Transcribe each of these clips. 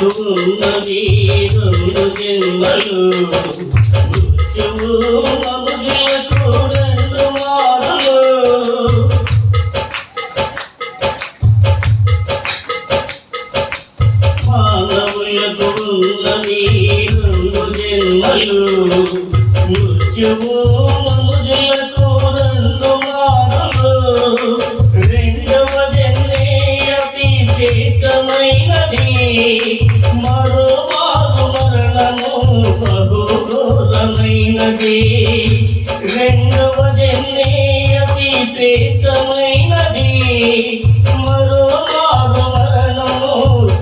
మానవులకు ఉన్నది రెండు జన్మలు మృత్యువు మనుషులకు రెండు మానవులకు జన్మలు మృత్యువు శ్రేష్టమైనది మరో మారు మరణము బహు ఘోరమైనది రెండవ జన్మే అతి శ్రేష్టమైనది. మరో మారు మరణము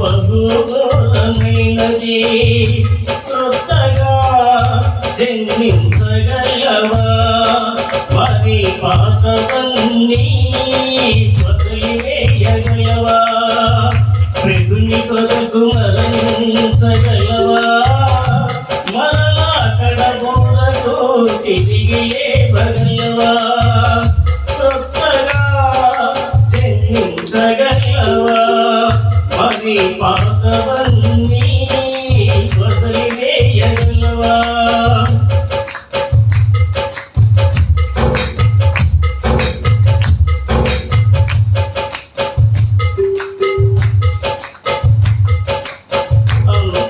బహు ఘోరమైనది కొత్తగా జన్మించగలవా? వారి పాతవన్నీ వదిలివేయగలవా? ప్రభుని కొరకు మరణించగలవా? మరలా కడబోరకు తిరిగి లేవగలవా? కొత్తగా జన్మించగలవా? మరి పాతవన్నీ వదిలివేయగలవా?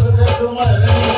तुम्हारे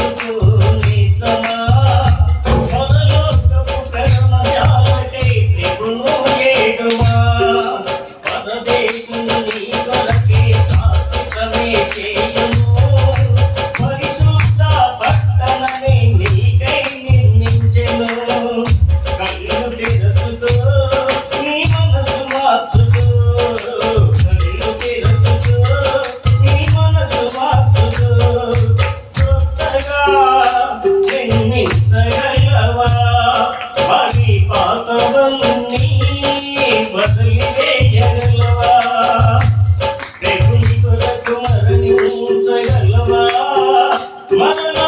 பூஞ்சைகளவா மரணா